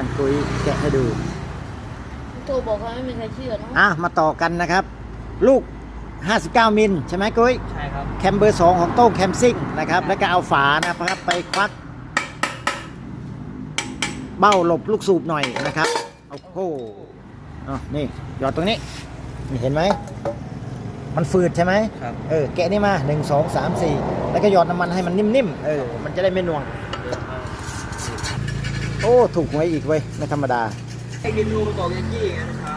ช่างคุยแกะให้ดูโทรบอกว่าไม่มีใครเชื่อเนาะอะมาต่อกันนะครับ ลูก 59 มิลใช่ไหมกุ้ยใช่ครับ แคมเบอร์ 2 ของโต้งแคมซิ่งนะครับ แล้วก็เอาฝานะครับไปควัก เบ้าหลบลูกสูบหน่อยนะครับโอ้โหอ๋อนี่หยอดตรงนี้นี่เห็นไหม มันฝืดใช่ไหมครับ เออแกะนี่มา 1 2 3 4 แล้วก็หยอดน้ำมันให้มันนิ่มๆเออมันจะได้ไม่หน่วง โอ้ ถูกหวยอีกเว้ย ไม่ธรรมดาไอ้กินนูมันบอกยังกี้ไงเช้า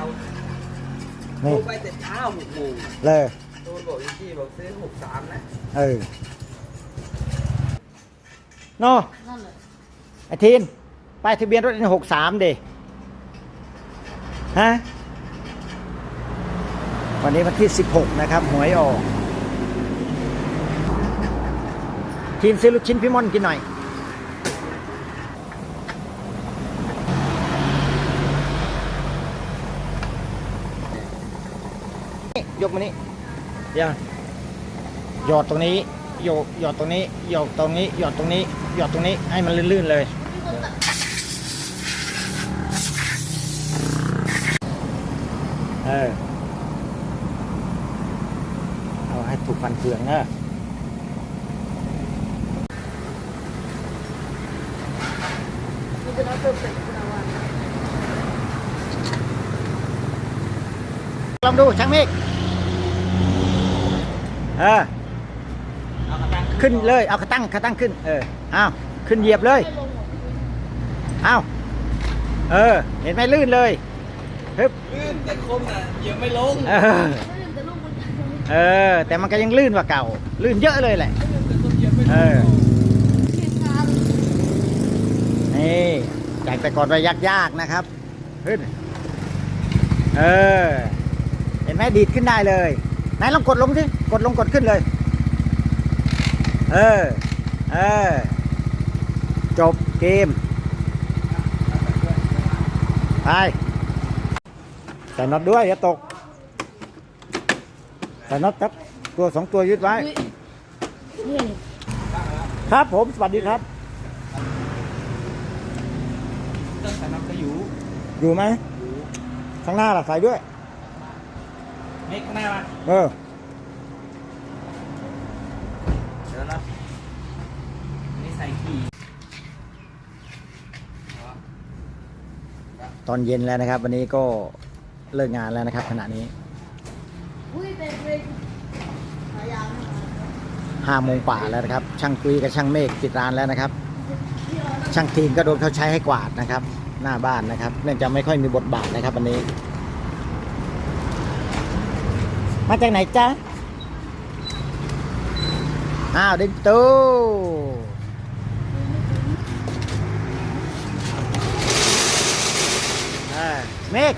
โทรนี่ไปแต่เช้าหกโมงเลยโทรบอกยังกี้บอกซื้อหกสามนะเออโนนั่นแหละไอทีนป้ายทะเบียนรถหกสามเดฮะ วันนี้วันที่ 16 นะครับ หวยออก ทีมซื้อลูกชิ้นพี่ม่อนกินหน่อย ยกมานี่เดี๋ยวหยอดตรงนี้โยกหยอดตรงนี้หยอดตรงนี้หยอดตรงนี้หยอดตรงนี้ให้มันลื่นๆเลยเออเอาให้ถูกฟันเฟืองเนอะมันจะนับเพอร์เฟกต์คุณอาวันลองดูช่างเมฆ เออเอากระตังขึ้นเลย เอาขาตั้งขาตั้งขึ้น เออเอาขึ้นเหยียบเลยไม่ลงหรอกเอาเออ เห็นไหมลื่นเลยฮึบลื่นแต่คมน่ะเหยียบไม่ลง เออไม่ลืมแต่ลูกมันไม่ลืมเออ แต่มันก็ยังลื่นกว่าเก่า ลื่นเยอะเลยแหละแต่คนเหยียบไม่ลเอองงานนี่จากแต่ก่อนไปยากๆนะครับขึ้นเออ เห็นไหมดีดขึ้นได้เลย ไหนลองกดลงสิกดลงกดขึ้นเลย เออ เออ จบเกม ไปใส่น็อตด้วยอย่าตกใส่น็อตครับ ตัวสองตัวยึดไว้นี่ครับผม สวัสดีครับต้นสนับก็อยู่ อยู่ไหมข้างหน้าล่ะใส่ด้วย เมฆข้างหน้ามาเออ เดี๋ยวนะนี่ใส่ขี่ตอนเย็นแล้วนะครับ วันนี้ก็เลิกงานแล้วนะครับขณะนี้อุ้ยเป็นเป็นหายางนะคะห้าโมงป่าแล้วนะครับ ช่างกุยกับช่างเมฆปิดร้านแล้วนะครับ ช่างทีมก็โดนเขาใช้ให้กวาดนะครับ หน้าบ้านนะครับ เนื่องจากไม่ค่อยมีบทบาทนะครับวันนี้ มาจากไหนจ๊ะ อ้าวเดินตูอ่าเมฆ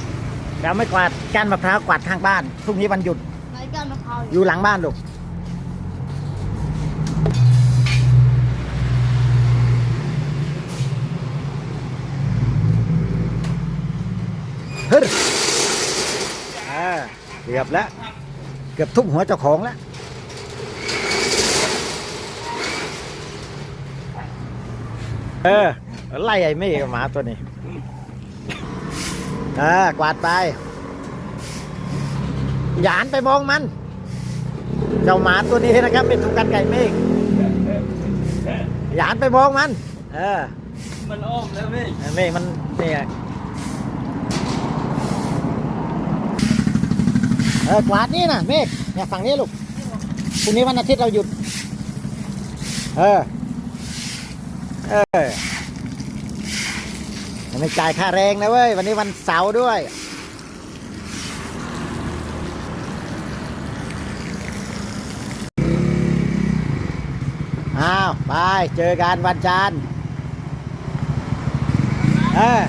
เราไม่กวาดก้านมะพร้าวกวาดข้างบ้านพรุ่งนี้วันหยุดไม้ก้านมะพร้าวอยู่หลังบ้านลูกฮึดอ่าเกือบแล้ว เกือบทุบหัวเจ้าของแล้วเออไล่ไอ้เม่กับหมาตัวนี้อ่ากวาดไปหยานไปมองมัน เจ้าหมาตัวนี้นะครับ เป็นทุกกันไก่เมฆหยานไปมองมัน เออ มันอ้อมแล้วเมฆเมฆมันเนี่ย เออกวาดนี่นะเมฆเนี่ยฝั่งนี้ลูกพรุ่งนี้วันอาทิตย์เราหยุด เออ เออไม่จ่ายค่าแรงนะเว้ย วันนี้วันเสาร์ด้วย อ้าว ไป เจอกันวันจันทร์ เออ